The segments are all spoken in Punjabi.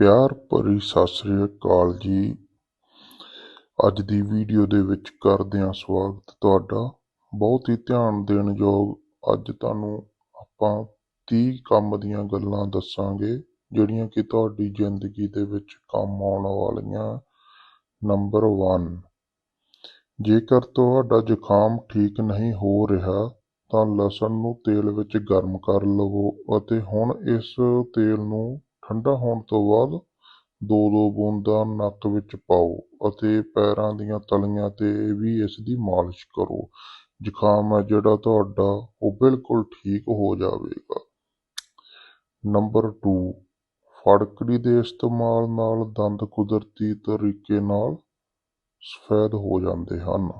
ਪਿਆਰ ਭਰੀ ਸਤਿ ਸ੍ਰੀ ਅਕਾਲ ਜੀ। ਅੱਜ ਦੀ ਵੀਡੀਓ ਦੇ ਵਿੱਚ ਕਰਦੇ ਹਾਂ ਸਵਾਗਤ ਤੁਹਾਡਾ। ਬਹੁਤ ਹੀ ਧਿਆਨ ਦੇਣ ਯੋਗ ਅੱਜ ਤੁਹਾਨੂੰ ਆਪਾਂ 30 ਕੰਮ ਦੀਆਂ ਗੱਲਾਂ ਦੱਸਾਂਗੇ, ਜਿਹੜੀਆਂ ਕਿ ਤੁਹਾਡੀ ਜ਼ਿੰਦਗੀ ਦੇ ਵਿੱਚ ਕੰਮ ਆਉਣ ਵਾਲੀਆਂ ਨੰਬਰ 1 ਜੇਕਰ ਤੁਹਾਡਾ ਜ਼ੁਕਾਮ ਠੀਕ ਨਹੀਂ ਹੋ ਰਿਹਾ, ਤਾਂ ਲਸਣ ਨੂੰ ਤੇਲ ਵਿੱਚ ਗਰਮ ਕਰ ਲਵੋ ਅਤੇ ਹੁਣ ਇਸ ਤੇਲ ਨੂੰ ਠੰਡਾ ਹੋਣ ਤੋਂ ਬਾਅਦ ਦੋ ਦੋ ਬੂੰਦਾਂ ਨੱਕ ਵਿੱਚ ਪਾਓ ਅਤੇ ਪੈਰਾਂ ਦੀਆਂ ਤਲੀਆਂ ਤੇ ਵੀ ਇਸ ਦੀ ਮਾਲਿਸ਼ ਕਰੋ। ਜ਼ੁਕਾਮ ਹੈ ਜਿਹੜਾ ਤੁਹਾਡਾ, ਉਹ ਬਿਲਕੁਲ ਠੀਕ ਹੋ ਜਾਵੇਗਾ। ਨੰਬਰ 2 ਫੜਕੜੀ ਦੇ ਇਸਤੇਮਾਲ ਨਾਲ ਦੰਦ ਕੁਦਰਤੀ ਤਰੀਕੇ ਨਾਲ ਸਫੈਦ ਹੋ ਜਾਂਦੇ ਹਨ।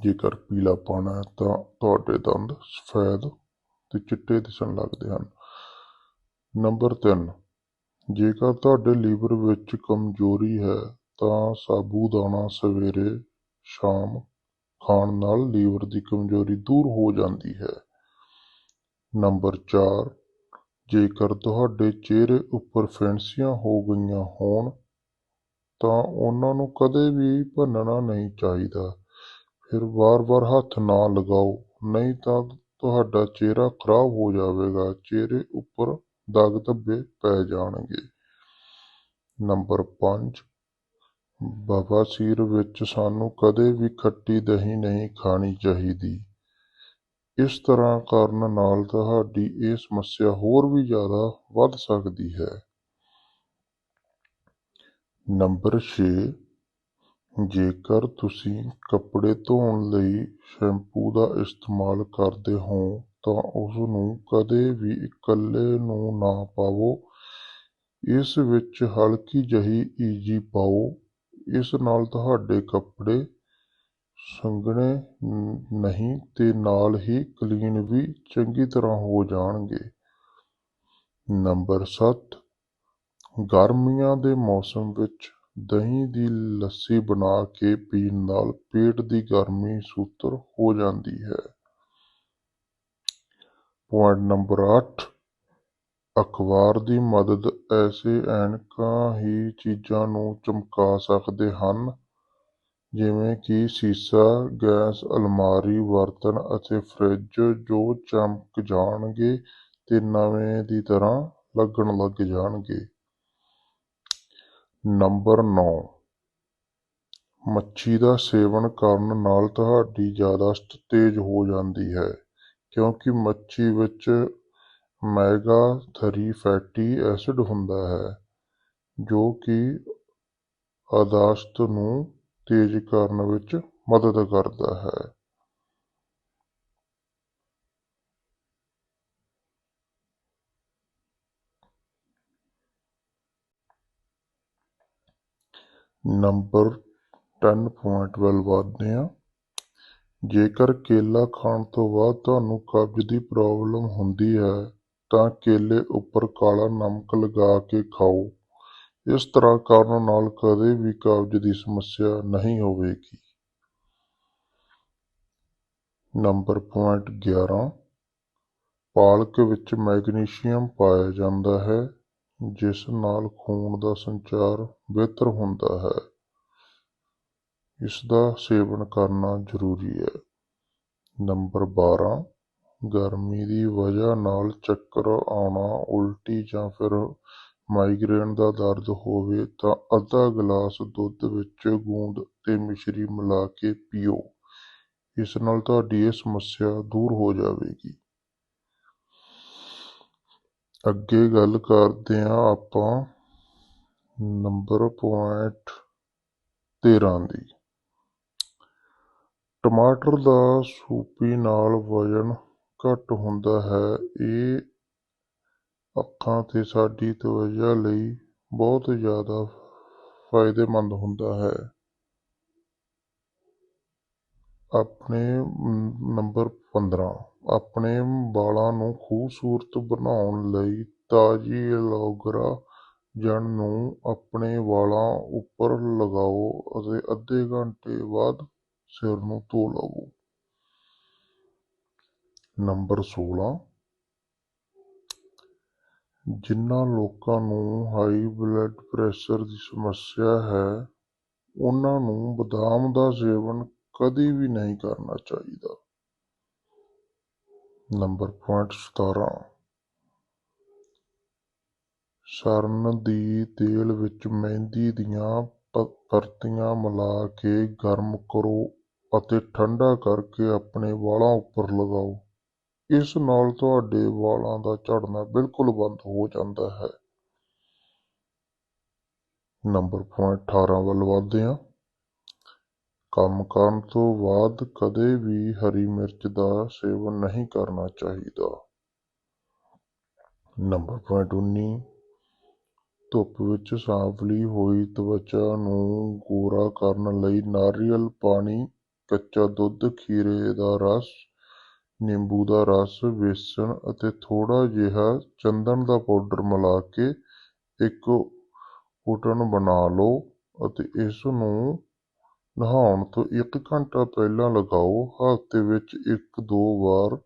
ਜੇਕਰ ਪੀਲਾਪਣ ਹੈ ਤਾਂ ਤੁਹਾਡੇ ਦੰਦ ਸਫੈਦ ਤੇ ਚਿੱਟੇ ਦਿਸਣ ਲੱਗਦੇ ਹਨ। ਨੰਬਰ ਤਿੰਨ, ਜੇਕਰ ਤੁਹਾਡੇ ਲੀਵਰ ਵਿੱਚ ਕਮਜ਼ੋਰੀ ਹੈ ਤਾਂ ਸਾਬੂਦਾਨਾ ਸਵੇਰੇ ਸ਼ਾਮ ਖਾਣ ਨਾਲ ਲੀਵਰ ਦੀ ਕਮਜ਼ੋਰੀ ਦੂਰ ਹੋ ਜਾਂਦੀ ਹੈ। ਨੰਬਰ 4 ਜੇਕਰ ਤੁਹਾਡੇ ਚਿਹਰੇ ਉੱਪਰ ਫੈਂਸੀਆਂ ਹੋ ਗਈਆਂ ਹੋਣ ਤਾਂ ਉਹਨਾਂ ਨੂੰ ਕਦੇ ਵੀ ਭੰਨਣਾ ਨਹੀਂ ਚਾਹੀਦਾ। ਫਿਰ ਵਾਰ-ਵਾਰ ਹੱਥ ਨਾ ਲਗਾਓ, ਨਹੀਂ ਤਾਂ ਤੁਹਾਡਾ ਚਿਹਰਾ ਖਰਾਬ ਹੋ ਜਾਵੇਗਾ, ਚਿਹਰੇ ਉੱਪਰ ਦਾਗ ਧੱਬੇ ਪੈ ਜਾਣਗੇ। ਨੰਬਰ 5 ਬਵਾਸੀਰ ਵਿੱਚ ਸਾਨੂੰ ਕਦੇ ਵੀ ਖੱਟੀ ਦਹੀਂ ਨਹੀਂ ਖਾਣੀ ਚਾਹੀਦੀ। ਇਸ ਤਰ੍ਹਾਂ ਕਰਨ ਨਾਲ ਤੁਹਾਡੀ ਇਹ ਸਮੱਸਿਆ ਹੋਰ ਵੀ ਜ਼ਿਆਦਾ ਵੱਧ ਸਕਦੀ ਹੈ। ਨੰਬਰ 6 ਜੇਕਰ ਤੁਸੀਂ ਕੱਪੜੇ ਧੋਣ ਲਈ ਸ਼ੈਂਪੂ ਦਾ ਇਸਤੇਮਾਲ ਕਰਦੇ ਹੋ ਤਾਂ ਉਸਨੂੰ ਕਦੇ ਵੀ ਇਕੱਲੇ ਨੂੰ ਨਾ ਪਾਵੋ। ਇਸ ਵਿੱਚ ਹਲਕੀ ਜਿਹੀ ਈਜੀ ਪਾਓ। ਇਸ ਨਾਲ ਤੁਹਾਡੇ ਕੱਪੜੇ ਸੰਘਣੇ ਨਹੀਂ ਤੇ ਨਾਲ ਹੀ ਕਲੀਨ ਵੀ ਚੰਗੀ ਤਰ੍ਹਾਂ ਹੋ ਜਾਣਗੇ। ਨੰਬਰ ਸੱਤ। ਗਰਮੀਆਂ ਦੇ ਮੌਸਮ ਵਿੱਚ ਦਹੀਂ ਦੀ ਲੱਸੀ ਬਣਾ ਕੇ ਪੀਣ ਨਾਲ ਪੇਟ ਦੀ ਗਰਮੀ ਸੂਤਰ ਹੋ ਜਾਂਦੀ ਹੈ। ਪੁਆਇੰਟ ਨੰਬਰ ਅੱਠ ਅਖਬਾਰ ਦੀ ਮਦਦ ਐਸੇ ਐਨਕਾਂ ਹੀ ਚੀਜ਼ਾਂ ਨੂੰ ਚਮਕਾ ਸਕਦੇ ਹਨ, ਜਿਵੇਂ ਕਿ ਸੀਸਾ, ਗੈਸ, ਅਲਮਾਰੀ, ਬਰਤਨ ਅਤੇ ਫਰਿੱਜ ਜੋ ਚਮਕ ਜਾਣਗੇ ਅਤੇ ਨਵੇਂ ਦੀ ਤਰ੍ਹਾਂ ਲੱਗਣ ਲੱਗ ਜਾਣਗੇ। ਨੰਬਰ 9 ਮੱਛੀ ਦਾ ਸੇਵਨ ਕਰਨ ਨਾਲ ਤੁਹਾਡੀ ਯਾਦਾਸ਼ਤ ਤੇਜ਼ ਹੋ ਜਾਂਦੀ ਹੈ। ਕਿਉਂਕਿ ਮੱਛੀ ਵਿੱਚ ਮੈਗਾ 3 ਫੈਟੀ ਐਸਿਡ ਹੁੰਦਾ ਹੈ, ਜੋ ਕਿ ਯਾਦਾਸ਼ਤ ਨੂੰ ਤੇਜ਼ ਕਰਨ ਵਿੱਚ ਮਦਦ ਕਰਦਾ ਹੈ। ਨੰਬਰ 10 ਵੱਲ ਵਧਦੇ ਹਾਂ ਜੇਕਰ ਕੇਲਾ ਖਾਣ ਤੋਂ ਬਾਅਦ ਤੁਹਾਨੂੰ ਕਬਜ਼ ਦੀ ਪ੍ਰੋਬਲਮ ਹੁੰਦੀ ਹੈ, ਤਾਂ ਕੇਲੇ ਉੱਪਰ ਕਾਲਾ ਨਮਕ ਲਗਾ ਕੇ ਖਾਓ। ਇਸ ਤਰ੍ਹਾਂ ਕਰਨ ਨਾਲ ਕਦੇ ਵੀ ਕਬਜ਼ ਦੀ ਸਮੱਸਿਆ ਨਹੀਂ ਹੋਵੇਗੀ। ਨੰਬਰ ਪੁਆਇੰਟ 11 ਪਾਲਕ ਵਿੱਚ ਮੈਗਨੀਸ਼ੀਅਮ ਪਾਇਆ ਜਾਂਦਾ ਹੈ, ਜਿਸ ਨਾਲ ਖੂਨ ਦਾ ਸੰਚਾਰ ਬਿਹਤਰ ਹੁੰਦਾ ਹੈ। ਇਸਦਾ ਸੇਵਨ ਕਰਨਾ ਜ਼ਰੂਰੀ ਹੈ। ਨੰਬਰ 12 ਗਰਮੀ ਦੀ ਵਜ੍ਹਾ ਨਾਲ ਚੱਕਰ ਆਉਣਾ, ਉਲਟੀ ਜਾਂ ਫਿਰ ਮਾਈਗ੍ਰੇਨ ਦਾ ਦਰਦ ਹੋਵੇ ਤਾਂ ਅੱਧਾ ਗਲਾਸ ਦੁੱਧ ਵਿੱਚ ਗੂੰਦ ਅਤੇ ਮਿਸ਼ਰੀ ਮਿਲਾ ਕੇ ਪੀਓ। ਇਸ ਨਾਲ ਤੁਹਾਡੀ ਇਹ ਸਮੱਸਿਆ ਦੂਰ ਹੋ ਜਾਵੇਗੀ। ਅੱਗੇ ਗੱਲ ਕਰਦੇ ਹਾਂ ਆਪਾਂ ਨੰਬਰ ਪੁਆਇੰਟ 13 ਦੀ। ਟਮਾਟਰ ਦਾ ਸੂਪੀ ਨਾਲ ਵਜਨ ਘੱਟ ਹੁੰਦਾ ਹੈ। ਇਹ ਅੱਖਾਂ ਅਤੇ ਸਾਡੀ ਤਵੱਜਾ ਲਈ ਬਹੁਤ ਜ਼ਿਆਦਾ ਫਾਇਦੇਮੰਦ ਹੁੰਦਾ ਹੈ। ਆਪਣੇ ਨੰਬਰ 15 ਆਪਣੇ ਵਾਲਾਂ ਨੂੰ ਖੂਬਸੂਰਤ ਬਣਾਉਣ ਲਈ ਤਾਜ਼ੀ ਐਲੋਵੇਰਾ ਜੜ ਨੂੰ ਆਪਣੇ ਵਾਲਾਂ ਉੱਪਰ ਲਗਾਓ ਅਤੇ ਅੱਧੇ ਘੰਟੇ ਬਾਅਦ ਸਿਰ ਨੂੰ ਧੋ ਲਵੋ ਨੰਬਰ 16 ਜਿਨ੍ਹਾਂ ਲੋਕਾਂ ਨੂੰ ਹਾਈ ਬਲੱਡ ਪ੍ਰੈਸ਼ਰ ਦੀ ਸਮੱਸਿਆ ਹੈ, ਉਹਨਾਂ ਨੂੰ ਬਦਾਮ ਦਾ ਸੇਵਨ ਕਦੀ ਵੀ ਨਹੀਂ ਕਰਨਾ ਚਾਹੀਦਾ। ਨੰਬਰ ਪੁਆਇੰਟ 17 ਸਰਨ ਦੀ ਤੇਲ ਵਿੱਚ ਮਹਿੰਦੀ ਦੀਆਂ ਪਰਤੀਆਂ ਮਿਲਾ ਕੇ ਗਰਮ ਕਰੋ। ਅਤੇ ਠੰਡਾ ਕਰਕੇ ਆਪਣੇ ਵਾਲਾਂ ਉੱਪਰ ਲਗਾਓ। ਇਸ ਨਾਲ ਤੁਹਾਡੇ ਵਾਲਾਂ ਦਾ ਝੜਨਾ ਬਿਲਕੁਲ ਬੰਦ ਹੋ ਜਾਂਦਾ ਹੈ। ਨੰਬਰ ਪੁਆਇੰਟ 18 ਵੱਲ ਵਧਦੇ ਹਾਂ। ਕੰਮ ਕਰਨ ਤੋਂ ਬਾਅਦ ਕਦੇ ਵੀ ਹਰੀ ਮਿਰਚ ਦਾ ਸੇਵਨ ਨਹੀਂ ਕਰਨਾ ਚਾਹੀਦਾ। ਨੰਬਰ ਪੁਆਇੰਟ 19 ਧੁੱਪ ਵਿੱਚ ਸਾਂਵਲੀ ਹੋਈ ਤਵਚਾ ਨੂੰ ਗੋਰਾ ਕਰਨ ਲਈ ਨਾਰੀਅਲ ਪਾਣੀ ਕੱਚਾ ਦੁੱਧ, ਖੀਰੇ ਦਾ ਰਸ, ਨਿੰਬੂ ਦਾ ਰਸ ਬੇਸਣ ਅਤੇ ਥੋੜਾ ਜਿਹਾ ਚੰਦਨ ਦਾ ਪਾਊਡਰ ਮਿਲਾ ਕੇ ਇੱਕ ਘੁੱਟਣ ਬਣਾ ਲਓ ਅਤੇ ਇਸ ਨੂੰ ਨਹਾਉਣ ਤੋਂ ਇੱਕ ਘੰਟਾ ਪਹਿਲਾਂ ਲਗਾਓ। ਹਫ਼ਤੇ ਵਿੱਚ ਇੱਕ ਦੋ ਵਾਰ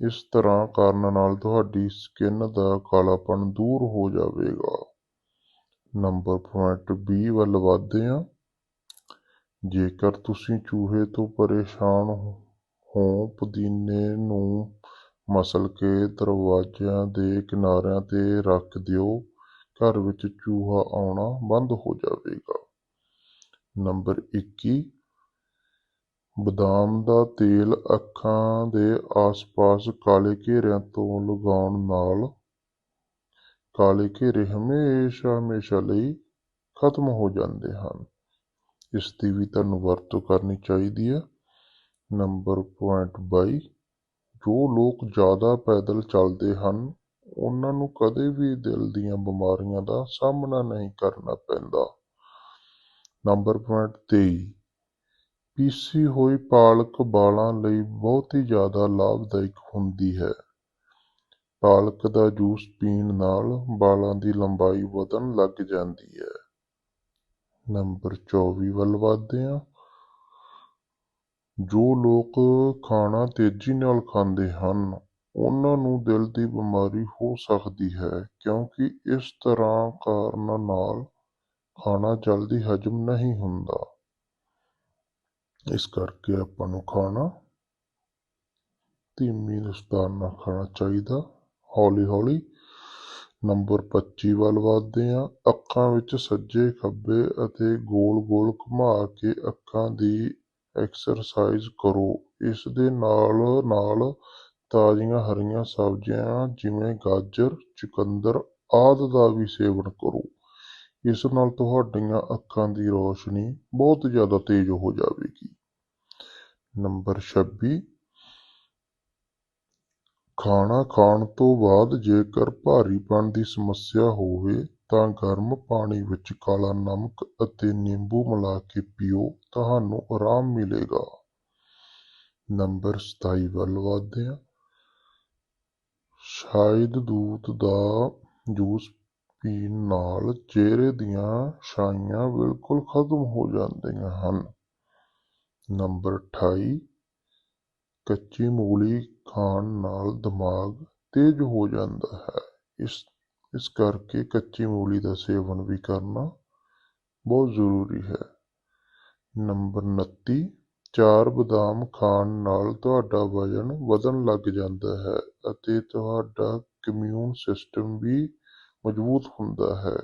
ਇਸ ਤਰ੍ਹਾਂ ਕਰਨ ਨਾਲ ਤੁਹਾਡੀ ਸਕਿਨ ਦਾ ਕਾਲਾਪਣ ਦੂਰ ਹੋ ਜਾਵੇਗਾ। ਨੰਬਰ ਪੁਆਇੰਟ ਵੀਹ ਵੱਲ ਵਧਦੇ ਹਾਂ। ਜੇਕਰ ਤੁਸੀਂ ਚੂਹੇ ਤੋਂ ਪਰੇਸ਼ਾਨ ਹੋ ਪੁਦੀਨੇ ਨੂੰ ਮਸਲ ਕੇ ਦਰਵਾਜ਼ਿਆਂ ਦੇ ਕਿਨਾਰਿਆਂ ਤੇ ਰੱਖ ਦਿਓ, ਘਰ ਵਿੱਚ ਚੂਹਾ ਆਉਣਾ ਬੰਦ ਹੋ ਜਾਵੇਗਾ। ਨੰਬਰ 21 ਬਦਾਮ ਦਾ ਤੇਲ ਅੱਖਾਂ ਦੇ ਆਸ-ਪਾਸ ਕਾਲੇ ਘੇਰਿਆਂ ਤੋਂ ਲਗਾਉਣ ਨਾਲ, ਕਾਲੇ ਘੇਰੇ ਹਮੇਸ਼ਾ ਹਮੇਸ਼ਾ ਲਈ ਖਤਮ ਹੋ ਜਾਂਦੇ ਹਨ। ਇਸ ਦੀ ਵੀ ਤੁਹਾਨੂੰ ਵਰਤੋਂ ਕਰਨੀ ਚਾਹੀਦੀ ਹੈ। ਨੰਬਰ ਪੁਆਇੰਟ 22 ਜੋ ਲੋਕ ਜ਼ਿਆਦਾ ਪੈਦਲ ਚੱਲਦੇ ਹਨ, ਉਹਨਾਂ ਨੂੰ ਕਦੇ ਵੀ ਦਿਲ ਦੀਆਂ ਬਿਮਾਰੀਆਂ ਦਾ ਸਾਹਮਣਾ ਨਹੀਂ ਕਰਨਾ ਪੈਂਦਾ। ਨੰਬਰ ਪੁਆਇੰਟ 23 ਪੀਸੀ ਹੋਈ ਪਾਲਕ ਵਾਲਾਂ ਲਈ ਬਹੁਤ ਹੀ ਜ਼ਿਆਦਾ ਲਾਭਦਾਇਕ ਹੁੰਦੀ ਹੈ। ਪਾਲਕ ਦਾ ਜੂਸ ਪੀਣ ਨਾਲ ਵਾਲਾਂ ਦੀ ਲੰਬਾਈ ਵਧਣ ਲੱਗ ਜਾਂਦੀ ਹੈ। ਨੰਬਰ 24 ਵੱਲ ਵਧਦੇ ਹਾਂ। ਜੋ ਲੋਕ ਖਾਣਾ ਤੇਜ਼ੀ ਨਾਲ ਖਾਂਦੇ ਹਨ, ਉਹਨਾਂ ਨੂੰ ਦਿਲ ਦੀ ਬਿਮਾਰੀ ਹੋ ਸਕਦੀ ਹੈ, ਕਿਉਂਕਿ ਇਸ ਤਰ੍ਹਾਂ ਕਾਰਨਾਂ ਨਾਲ ਖਾਣਾ ਜਲਦੀ ਹਜਮ ਨਹੀਂ ਹੁੰਦਾ। ਇਸ ਕਰਕੇ ਆਪਾਂ ਨੂੰ ਖਾਣਾ ਧੀਮੀ ਰਫ਼ਤਾਰ ਨਾਲ ਖਾਣਾ ਚਾਹੀਦਾ। ਹੌਲੀ ਹੌਲੀ ਨੰਬਰ 25 ਵੱਲ ਵਧਦੇ ਹਾਂ। ਅੱਖਾਂ ਵਿੱਚ ਸੱਜੇ ਖੱਬੇ ਅਤੇ ਗੋਲ ਗੋਲ ਘੁਮਾ ਕੇ ਅੱਖਾਂ ਦੀ ਐਕਸਰਸਾਈਜ਼ ਕਰੋ। ਇਸ ਦੇ ਨਾਲ ਨਾਲ ਤਾਜ਼ੀਆਂ ਹਰੀਆਂ ਸਬਜ਼ੀਆਂ ਜਿਵੇਂ ਗਾਜਰ, ਚੁਕੰਦਰ ਆਦਿ ਦਾ ਵੀ ਸੇਵਨ ਕਰੋ। ਇਸ ਨਾਲ ਤੁਹਾਡੀਆਂ ਅੱਖਾਂ ਦੀ ਰੋਸ਼ਨੀ ਬਹੁਤ ਜ਼ਿਆਦਾ ਤੇਜ਼ ਹੋ ਜਾਵੇਗੀ। ਨੰਬਰ 26 ਖਾਣਾ ਖਾਣ ਤੋਂ ਬਾਅਦ ਜੇਕਰ ਭਾਰੀਪਣ ਦੀ ਸਮੱਸਿਆ ਹੋਵੇ ਤਾਂ ਗਰਮ ਪਾਣੀ ਵਿੱਚ ਕਾਲਾ ਨਮਕ ਅਤੇ ਨਿੰਬੂ ਮਿਲਾ ਕੇ ਪੀਓ, ਤੁਹਾਨੂੰ ਆਰਾਮ ਮਿਲੇਗਾ। ਨੰਬਰ 27 ਵੱਲ ਵਧਦੇ ਹਾਂ ਸ਼ਾਇਦ ਦੂਤ ਦਾ ਜੂਸ ਪੀਣ ਨਾਲ ਚਿਹਰੇ ਦੀਆਂ ਛਾਈਆਂ ਬਿਲਕੁਲ ਖਤਮ ਹੋ ਜਾਂਦੀਆਂ ਹਨ। ਨੰਬਰ 28 ਕੱਚੀ ਮੂਲੀ ਖਾਣ ਨਾਲ ਦਿਮਾਗ ਤੇਜ਼ ਹੋ ਜਾਂਦਾ ਹੈ। ਇਸ ਇਸ ਕਰਕੇ ਕੱਚੀ ਮੂਲੀ ਦਾ ਸੇਵਨ ਵੀ ਕਰਨਾ ਬਹੁਤ ਜ਼ਰੂਰੀ ਹੈ। ਨੰਬਰ 29 ਚਾਰ ਬਦਾਮ ਖਾਣ ਨਾਲ ਤੁਹਾਡਾ ਵਜ਼ਨ ਵਧਣ ਲੱਗ ਜਾਂਦਾ ਹੈ ਅਤੇ ਤੁਹਾਡਾ ਇਮਿਊਨ ਸਿਸਟਮ ਵੀ ਮਜ਼ਬੂਤ ਹੁੰਦਾ ਹੈ।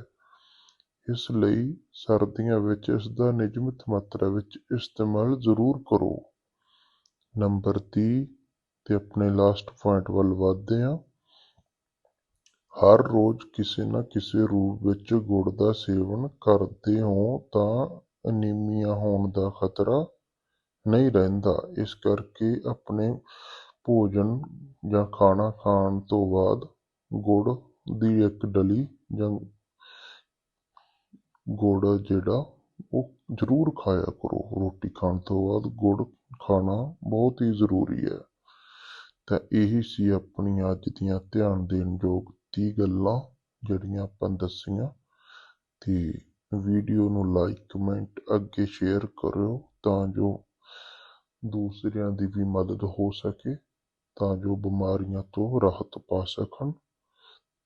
ਇਸ ਲਈ ਸਰਦੀਆਂ ਵਿੱਚ ਇਸ ਦਾ ਨਿਯਮਿਤ ਮਾਤਰਾ ਵਿੱਚ ਇਸਤੇਮਾਲ ਜ਼ਰੂਰ ਕਰੋ। ਨੰਬਰ ਤੀਹ ਅਤੇ ਆਪਣੇ ਲਾਸਟ ਪੁਆਇੰਟ ਵੱਲ ਵਧਦੇ ਹਾਂ। ਹਰ ਰੋਜ਼ ਕਿਸੇ ਨਾ ਕਿਸੇ ਰੂਪ ਵਿੱਚ ਗੁੜ ਦਾ ਸੇਵਨ ਕਰਦੇ ਹੋ ਤਾਂ ਅਨੀਮੀਆ ਹੋਣ ਦਾ ਖਤਰਾ ਨਹੀਂ ਰਹਿੰਦਾ। ਇਸ ਕਰਕੇ ਆਪਣੇ ਭੋਜਨ ਜਾਂ ਖਾਣਾ ਖਾਣ ਤੋਂ ਬਾਅਦ ਗੁੜ ਦੀ ਇੱਕ ਡਲੀ ਜਾਂ ਗੁੜ ਜਿਹੜਾ ਉਹ ਜ਼ਰੂਰ ਖਾਇਆ ਕਰੋ। ਰੋਟੀ ਖਾਣ ਤੋਂ ਬਾਅਦ ਗੁੜ ਖਾਣਾ ਬਹੁਤ ਹੀ ਜ਼ਰੂਰੀ ਹੈ। ਤਾਂ ਇਹੀ ਸੀ ਆਪਣੀਆਂ ਅੱਜ ਦੀਆਂ ਧਿਆਨ ਦੇਣ ਯੋਗ ਤੀਹ ਗੱਲਾਂ ਜਿਹੜੀਆਂ ਆਪਾਂ ਦੱਸੀਆਂ। ਤੇ ਵੀਡੀਓ ਨੂੰ ਲਾਈਕ ਕਮੈਂਟ ਅੱਗੇ ਸ਼ੇਅਰ ਕਰਿਓ ਤਾਂ ਜੋ ਦੂਸਰਿਆਂ ਦੀ ਵੀ ਮਦਦ ਹੋ ਸਕੇ, ਤਾਂ ਜੋ ਬਿਮਾਰੀਆਂ ਤੋਂ ਰਾਹਤ ਪਾ ਸਕਣ।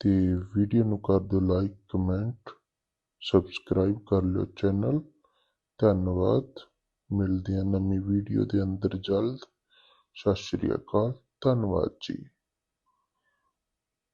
ਤੇ ਵੀਡੀਓ ਨੂੰ ਕਰ ਦਿਓ ਲਾਈਕ ਕਮੈਂਟ ਸਬਸਕ੍ਰਾਈਬ ਕਰ ਲਿਓ ਚੈਨਲ ਧੰਨਵਾਦ। ਮਿਲਦੇ ਹਾਂ ਨਵੀਂ ਵੀਡੀਓ ਦੇ ਅੰਦਰ ਜਲਦ। ਸਤਿ ਸ਼੍ਰੀ ਅਕਾਲ। ਧੰਨਵਾਦ ਜੀ।